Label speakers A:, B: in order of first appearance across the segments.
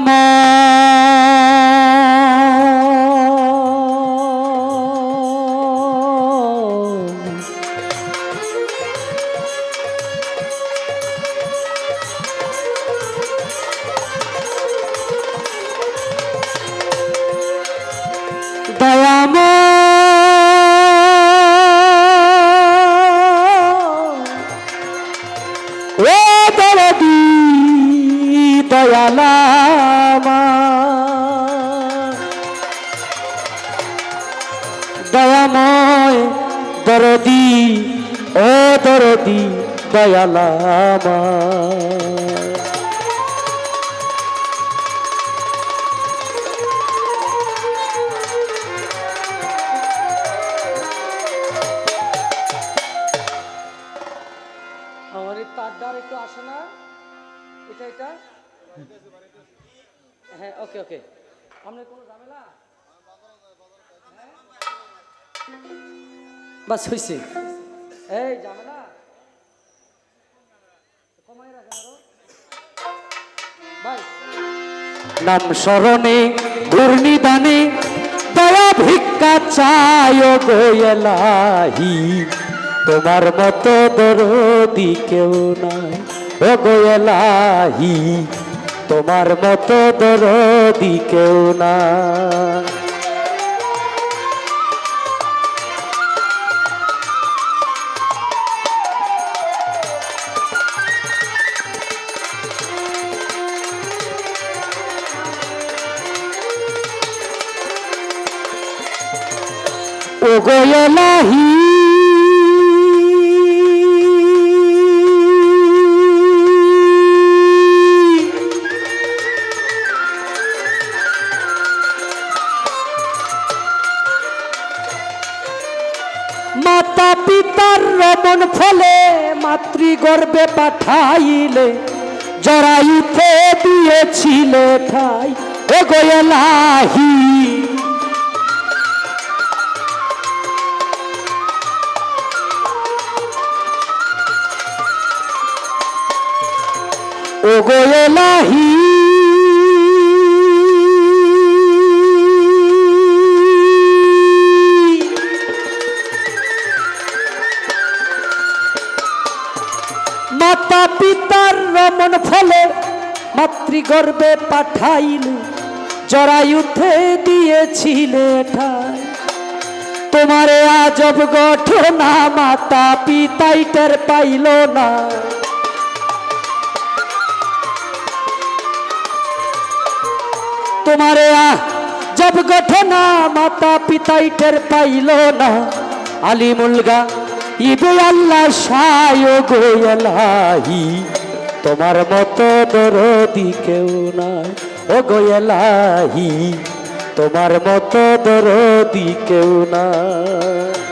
A: দয়াম এই তারটার একটু আসে না? এটা এটা? হ্যাঁ ওকে ওকে। হ্যাঁ? বাস হয়েছে এই, ঝামেলা? নাম স্মরণে, দুর্নিদানে দয়া ভিক্ষা চায় গোয়েলাহি তোমার মতো দরদি কেউ নাই, ও গোয়েলাহি তোমার মতো দরদি কেউ নাই। ও গোয়েলাহি মাতা পিতার রমন ফলে মাতৃগর্ভে পাঠাইলে জরাইতে দিয়েছিলে ঠাই ও গোয়েলাহি ও গোয়েলাহি মাতা পিতার রমন ফলে মাতৃগর্ভে পাঠাইল জরায়ুথে দিয়েছিলে ঠাই। তোমারে আজব ঘটনা মাতা পিতাই টের পাইল না। তোমারে আহ জব ঘটনা মাতা পিতাই টের পাইল না। আলী মুলগা ইবে আল্লাহ সায় গোয়েলাহি তোমার মতো দরদি কেউ নাই, ও গোয়েলাহি তোমার মতো দরদি কেউ নাই।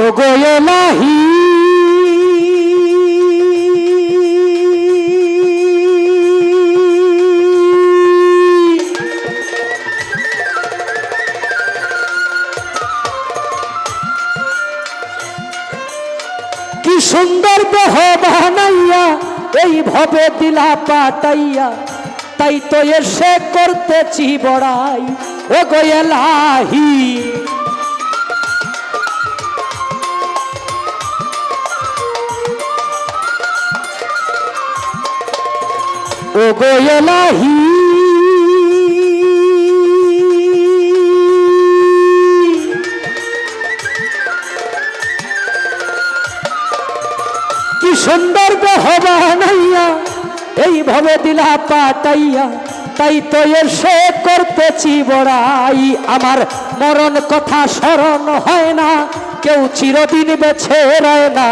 A: ও কি সুন্দর দেহ বানাইয়া এইভাবে দিলা পাতাইয়া, তাই তো এসে করতেছি বড়াই। ও গোয়েলাহি ও গোয়েলাহি কি সুন্দর বানাইয়া এইভাবে দিলা পাতাইয়া, তাই তো এসে করতেছি বড়াই। আমার মরণ কথা স্মরণ হয় না, কেউ চিরদিন বেছে রয় না।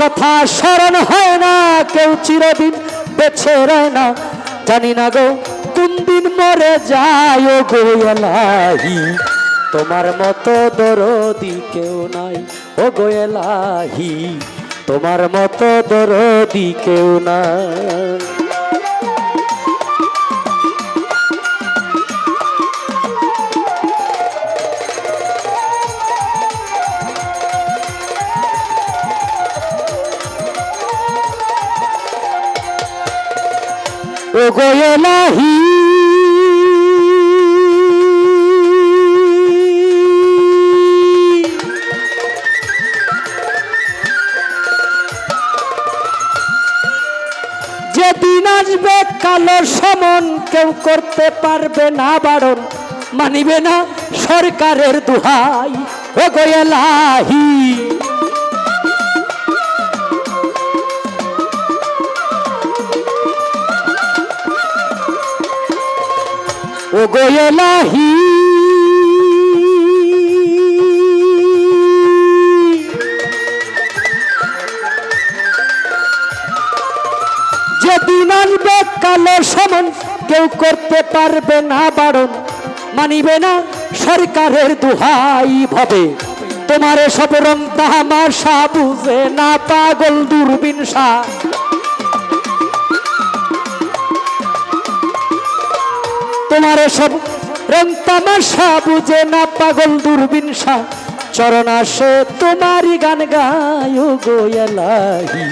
A: কথা স্মরণ হয় না, কেউ চিরদিন বেছে রয় না। জানি না গো, কোন দিন মরে যায় ও এলাহি। তোমার মতো দরদি কেউ নাই ও গো এলাহি। তোমার মতো দরদি কেউ না ও গোয়েলাহি যেদিন আসবে কালো সমন, কেউ করতে পারবে না বারণ। মানিবে না সরকারের দুহাই। ও গোয়েলাহি ও গোয়েলাহি যেদিন আনবে কালো সমন, কেউ করতে পারবে না বারণ। মানিবে না সরকারের দুহাই ভাবে। তোমার সব রং তামাশা বুঝে না পাগল দূরবীন শাহ তোমার সব রং তামাশা, বুঝে না পাগল দূরবীন শাহ চরণ আসে তোমারই গান গায় গোয়ালাহি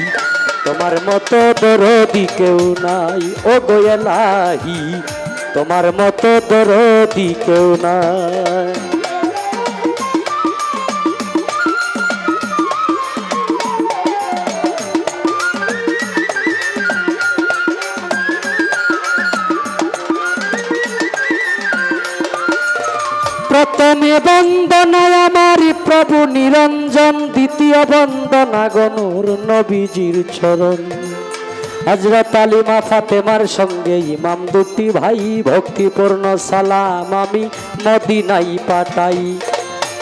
A: তোমার মতো দরদি কেউ নাই, ও গোয়ালাহি তোমার মতো দরদি কেউ নাই। প্রথমে বন্দনায় আমার প্রভু নিরঞ্জন, দ্বিতীয় বন্দনা গনুর নবীজির চরণ। হজরত আলিমা ফাতেমার সঙ্গে ইমাম দুটি ভাই, ভক্তিপূর্ণ সালাম আমি মদিনাই পাঠাই।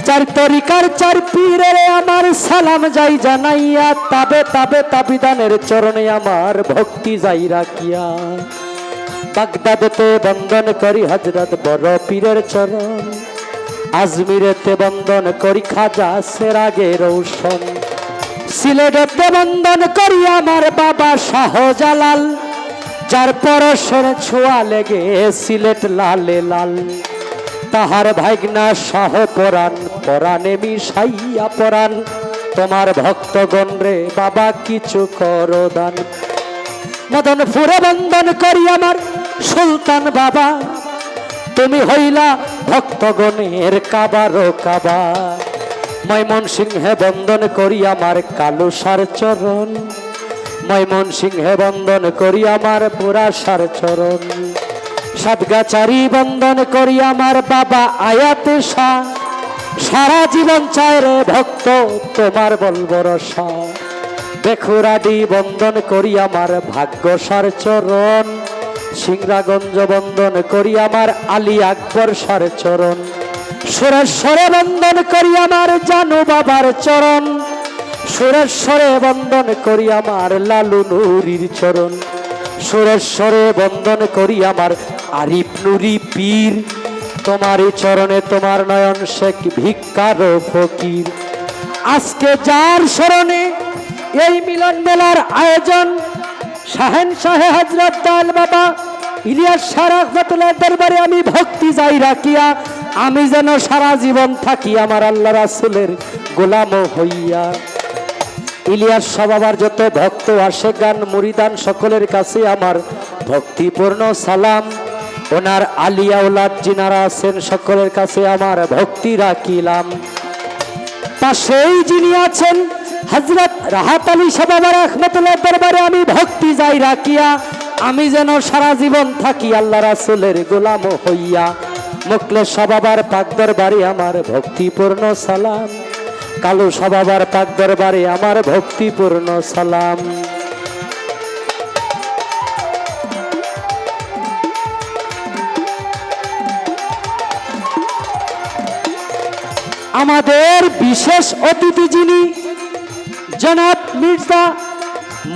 A: চার তরিকার চার পীরের আমার সালাম যাই জানাইয়া, তাবে তাবে তাবিদানের চরণে আমার ভক্তি যাই রাখিয়া। বাগদাদেতে বন্দন করি হজরত বড় পীরের চরণ। আজমিরেতে বন্দন করি খাজা সেরাগে রৌশন। সিলেটেতে বন্দন করি আমার বাবা শাহজালাল। যার পরশের ছোঁয়া লেগে সিলেট লালে লাল। তাহার ভাগনা শাহ পরাণ, পরাণে মিশাইয়া পরাণ। তোমার ভক্তগণ রে বাবা, কিছু করো দান। মদন ফুরে বন্দন করি আমার সুলতান বাবা। তুমি হইলা ভক্তগণের কাবারো কাবা ময়মন সিংহে বন্দন করি আমার কালো সার চরণ। ময়মন সিংহে বন্দন করি আমার পুরা সার চরণ। সাতগাচারি বন্দন করি আমার বাবা আয়াতে শাহ। সারা জীবন চায় রে ভক্ত তোমার বলবরসা বেখুরাডি বন্দন করি আমার ভাগ্যসার চরণ। সিংরাগঞ্জ বন্দন করি আমার আলী আকবর সার চরণ। সুরেশ্বরে বন্দন করি আমার জানু বাবার চরণ। সুরেশ্বরে বন্দন করি আমার লালু নুরির চরণ। সুরেশ্বরে বন্দন করি আমার আরিফ নুরি পীর। তোমারই চরণে তোমার নয়ন শেখ ভিক্ষার ফকির। আজকে যার স্মরণে এই মিলন মেলার আয়োজন শাহেন শাহে হজরত দাল বাবা, ইলিয়াস সারাফতুল্লাহ দরবারে আমি ভক্তি যাই রাখিয়া, আমি যেন সারা জীবন থাকি আমার আল্লাহ রাসুলের গোলাম হইয়া। ইলিয়াস সবাবার যত ভক্ত আসে, গান মুরিদান সকলের কাছে আমার ভক্তিপূর্ণ সালাম। ওনার আলিয়া উলাদ জিনারা আছেন, সকলের কাছে আমার ভক্তি রাখিলাম। পাশেই যিনি আছেন হজরত রাহাত আলী সাবাবার রহমতুল্লাহ দরবারে আমি ভক্তি যাই রাখিয়া, আমি যেন সারা জীবন থাকি আল্লাহ রাসুলের গোলাম হইয়া। মুকলে সবাবার পাক দরবারে আমার ভক্তিপূর্ণ সালাম, কালো সবাবার পাক দরবারে আমার ভক্তিপূর্ণ সালাম। আমাদের বিশেষ মির্জা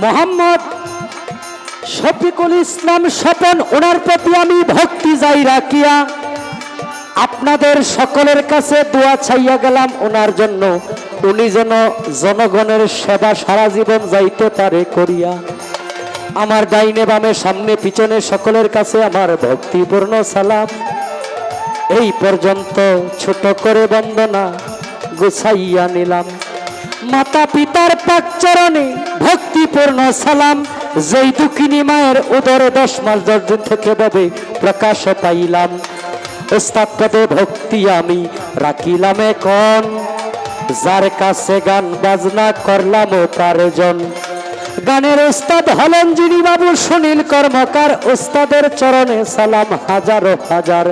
A: মোহাম্মদ শফিকুল ইসলাম স্বপন, ওনার প্রতি আমি ভক্তি যাই রাখিয়া আপনাদের সকলের কাছে দোয়া ছাইয়া গেলাম। ওনার জন্য উনি যেন জনগণের সেবা সারা জীবন যাইতে পারে করিয়া। আমার ডাইনে বামে, সামনে, পিছনে সকলের কাছে আমার ভক্তিপূর্ণ সালাম। এই পর্যন্ত ছোট করে বন্দনা গুছাইয়া নিলাম। মাতা পিতার পাক চরণে ভক্তিপূর্ণ সালাম। যেই দুঃখিনী মায়ের উদরে দশ মাস দশ দিন থেকে ভাবে প্রকাশ পাইলাম। ওস্তাদ পদে ভক্তি আমি রাখিলাম এখন। যার কাছে গান বাজনা করলাম ও তার জন। গানের ওস্তাদ হলেন যিনি বাবু সুনীল কর্মকার। ওস্তাদের চরণে সালাম হাজারো হাজার।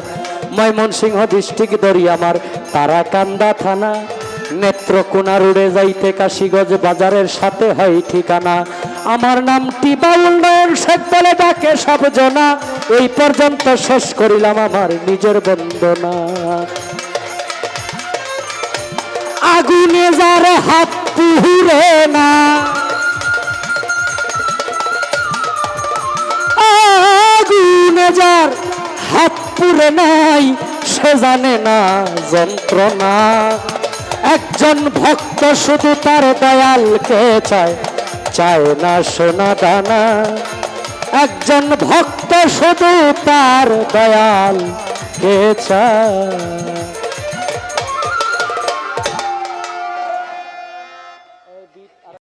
A: ময়মনসিংহ ডিস্ট্রিক্ট দরিয়ামার তারাকান্দা থানা। নেত্রকোনা রুড়ে যাইতে কাশিগঞ্জ বাজারের সাথে হয় ঠিকানা। আমার নাম বাউল নয়ন শেখ ডাকে সব জনা। এই পর্যন্ত শেষ করিলাম আমার নিজের বন্দনা। আগুনে যার হাত পুহুরে না। আগুনে যার হাত পুরে নাই, সে জানে না যন্ত্রণা। একজন ভক্ত শুধু তার দয়াল কে চায় চায় না সোনা দানা। একজন ভক্ত শুধু তার দয়াল কে চায়।